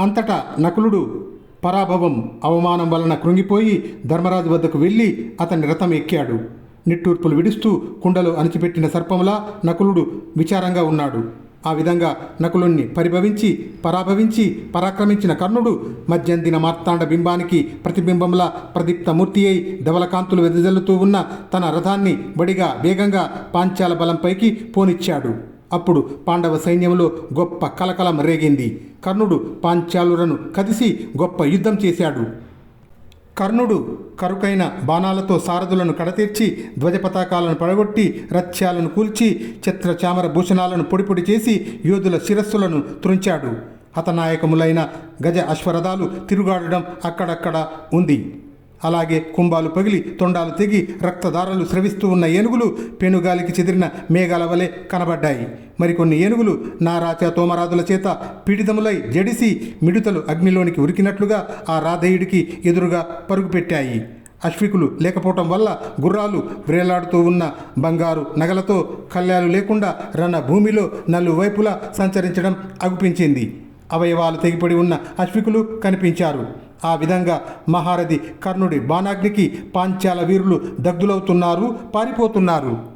అంతటా నకులుడు పరాభవం అవమానం వలన కృంగిపోయి ధర్మరాజు వద్దకు వెళ్ళి అతని రథం ఎక్కాడు. నిట్టూర్పులు విడుస్తూ కుండలో అణిచిపెట్టిన సర్పంలా నకులుడు విచారంగా ఉన్నాడు. ఆ విధంగా నకులుణ్ణి పరిభవించి పరాభవించి పరాక్రమించిన కర్ణుడు మధ్యందిన మార్తాండ బింబానికి ప్రతిబింబంలా ప్రదీప్తమూర్తి అయి ధవలకాంతులు వెదజల్లుతూ ఉన్న తన రథాన్ని బడిగా వేగంగా పాంచాల బలంపైకి పోనిచ్చాడు. అప్పుడు పాండవ సైన్యంలో గొప్ప కలకలం రేగింది. కర్ణుడు పాంచాలులను కదిసి గొప్ప యుద్ధం చేశాడు. కర్ణుడు కరుకైన బాణాలతో సారథులను కడతీర్చి ధ్వజపతాకాలను పడగొట్టి రథ్యాలను కూల్చి చిత్రచామర భూషణాలను పొడిపొడి చేసి యోధుల శిరస్సులను త్రుంచాడు. హతనాయకములైన గజ అశ్వరథాలు తిరుగాడడం అక్కడక్కడ ఉంది. అలాగే కుంభాలు పగిలి తొండాలు తెగి రక్తదారాలు స్రవిస్తూ ఉన్న ఏనుగులు పెనుగాలికి చెదిరిన మేఘాల వలె కనబడ్డాయి. మరికొన్ని ఏనుగులు నారాచ తోమరాజుల చేత పీడితములై జడిసి మిడుతలు అగ్నిలోనికి ఉరికినట్లుగా ఆ రాధేయుడికి ఎదురుగా పరుగుపెట్టాయి. అశ్వికులు లేకపోవటం వల్ల గుర్రాలు వ్రేలాడుతూ ఉన్న బంగారు నగలతో కళ్యాలు లేకుండా రన్న భూమిలో నలువైపులా సంచరించడం అగుపించింది. అవయవాలు తెగిపడి ఉన్న అశ్వికులు కనిపించారు. ఆ విధంగా మహారథి కర్ణుడి బాణాగ్నికి పాంచాల వీరులు దగ్ధులవుతున్నారు పారిపోతున్నారు.